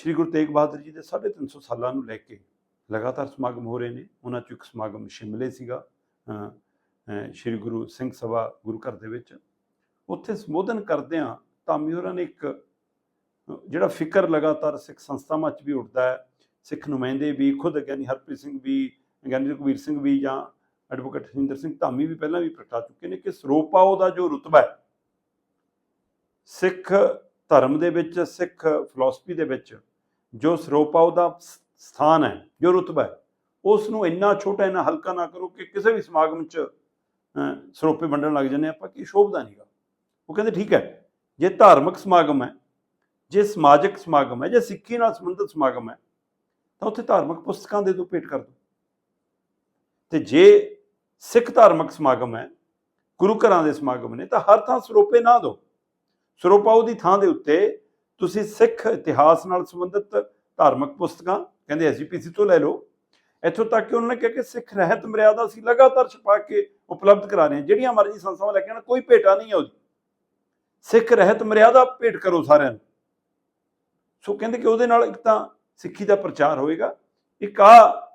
ਸ੍ਰੀ ਗੁਰੂ ਤੇਗ ਬਹਾਦਰ ਜੀ ਦੇ 350 ਸਾਲਾਂ ਨੂੰ ਲੈ ਕੇ ਲਗਾਤਾਰ ਸਮਾਗਮ ਹੋ ਰਹੇ ਨੇ, ਉਹਨਾਂ ਚੋਂ ਇੱਕ ਸਮਾਗਮ ਸ਼ਿਮਲੇ ਸੀਗਾ ਸ੍ਰੀ ਗੁਰੂ ਸਿੰਘ ਸਭਾ ਗੁਰੂ ਘਰ ਦੇ ਵਿੱਚ। ਉੱਥੇ ਸੰਬੋਧਨ ਕਰਦਿਆਂ ਧਾਮੀ ਹੋਰਾਂ ਨੇ ਇੱਕ ਜਿਹੜਾ ਫਿਕਰ ਲਗਾਤਾਰ ਸਿੱਖ ਸੰਸਥਾਵਾਂ 'ਚ ਵੀ ਉੱਠਦਾ ਹੈ, ਸਿੱਖ ਨੁਮਾਇੰਦੇ ਵੀ, ਖੁਦ ਗਿਆਨੀ ਹਰਪ੍ਰੀਤ ਸਿੰਘ ਵੀ ਗਿਆਨੀ ਰਘਵੀਰ ਸਿੰਘ ਵੀ ਜਾਂ ਐਡਵੋਕੇਟ ਹਰਿੰਦਰ ਸਿੰਘ ਧਾਮੀ ਵੀ ਪਹਿਲਾਂ ਵੀ ਪ੍ਰਗਟਾ ਚੁੱਕੇ ਨੇ ਕਿ ਸਰੋਪਾਓ ਦਾ ਜੋ ਰੁਤਬਾ ਹੈ, ਸਿੱਖ ਧਰਮ ਦੇ ਵਿੱਚ, ਸਿੱਖ ਫਿਲਾਸਫੀ ਦੇ ਵਿੱਚ ਜੋ ਸਰੋਪਾ ਉਹਦਾ ਸਥਾਨ ਹੈ, ਜੋ ਰੁਤਬਾ ਹੈ ਉਸ ਨੂੰ ਇੰਨਾ ਛੋਟਾ, ਇੰਨਾ ਹਲਕਾ ਨਾ ਕਰੋ ਕਿ ਕਿਸੇ ਵੀ ਸਮਾਗਮ 'ਚ ਸਰੋਪੇ ਵੰਡਣ ਲੱਗ ਜਾਂਦੇ ਆਪਾਂ ਕਿ ਸ਼ੋਭਦਾ ਨਹੀਂਗਾ ਉਹ ਕਹਿੰਦੇ ਠੀਕ ਹੈ, ਜੇ ਧਾਰਮਿਕ ਸਮਾਗਮ ਹੈ, ਜੇ ਸਮਾਜਿਕ ਸਮਾਗਮ ਹੈ, ਜੇ ਸਿੱਖੀ ਨਾਲ ਸੰਬੰਧਿਤ ਸਮਾਗਮ ਹੈ, ਤਾਂ ਉੱਥੇ ਧਾਰਮਿਕ ਪੁਸਤਕਾਂ ਦੇ ਦੋ ਭੇਟ ਕਰ ਦੋ। ਤੇ ਜੇ ਸਿੱਖ ਧਾਰਮਿਕ ਸਮਾਗਮ ਹੈ, ਗੁਰੂ ਘਰਾਂ ਦੇ ਸਮਾਗਮ ਨੇ, ਤਾਂ ਹਰ ਥਾਂ ਸਰੋਪੇ ਨਾ ਦਿਓ ਸਰੋਪਾ ਉਹਦੀ ਥਾਂ ਦੇ ਉੱਤੇ ਤੁਸੀਂ ਸਿੱਖ ਇਤਿਹਾਸ ਨਾਲ ਸੰਬੰਧਿਤ ਧਾਰਮਿਕ ਪੁਸਤਕਾਂ, ਕਹਿੰਦੇ ਐਸਜੀਪੀਸੀ ਤੋਂ ਲੈ ਲਓ, ਇੱਥੋਂ ਤੱਕ ਕਿ ਉਹਨਾਂ ਨੇ ਕਿਹਾ ਕਿ ਸਿੱਖ ਰਹਿਤ ਮਰਿਆਦਾ ਅਸੀਂ ਲਗਾਤਾਰ ਛਪਾ ਕੇ ਉਪਲਬਧ ਕਰਾ ਰਹੇ ਹਾਂ, ਜਿਹੜੀਆਂ ਮਰਜ਼ੀ ਸੰਸਥਾਵਾਂ ਲੈ ਕੇ ਆਉਣ, ਕੋਈ ਭੇਟਾ ਨਹੀਂ ਹੈ ਉਹਦੀ। ਸਿੱਖ ਰਹਿਤ ਮਰਿਆਦਾ ਭੇਟ ਕਰੋ ਸਾਰਿਆਂ ਨੂੰ। ਸੋ ਕਹਿੰਦੇ ਕਿ ਉਹਦੇ ਨਾਲ ਇੱਕ ਤਾਂ ਸਿੱਖੀ ਦਾ ਪ੍ਰਚਾਰ ਹੋਏਗਾ, ਇੱਕ ਆ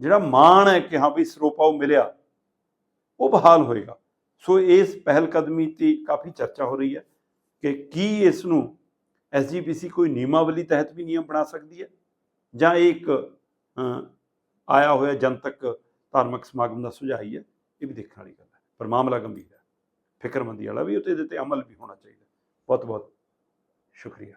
ਜਿਹੜਾ ਮਾਣ ਹੈ ਕਿ ਹਾਂ ਵੀ ਸਰੋਪਾਓ ਮਿਲਿਆ, ਉਹ ਬਹਾਲ ਹੋਏਗਾ। ਸੋ ਇਸ ਪਹਿਲ ਕਦਮੀ ਤੇ ਕਾਫੀ ਚਰਚਾ ਹੋ ਰਹੀ ਹੈ ਕਿ ਕੀ ਇਸ ਨੂੰ ਐਸਜੀਪੀਸੀ ਕੋਈ ਨਿਯਮਾਵਲੀ ਤਹਿਤ ਵੀ ਨਿਯਮ ਬਣਾ ਸਕਦੀ ਹੈ? ਜਾਂ ਇਹ ਇੱਕ ਆਇਆ ਹੋਇਆ ਜਨਤਕ ਧਾਰਮਿਕ ਸਮਾਗਮ ਦਾ ਸੁਝਾਅ ਹੀ ਹੈ? ਇਹ ਵੀ ਦੇਖਣ ਵਾਲੀ ਗੱਲ ਹੈ। ਪਰ ਮਾਮਲਾ ਗੰਭੀਰ ਹੈ। ਫਿਕਰਮੰਦੀ ਵਾਲਾ ਵੀ ਉੱਤੇ ਇਹਦੇ ਤੇ ਅਮਲ ਵੀ ਹੋਣਾ ਚਾਹੀਦਾ ਬਹੁਤ ਬਹੁਤ ਸ਼ੁਕਰੀਆ।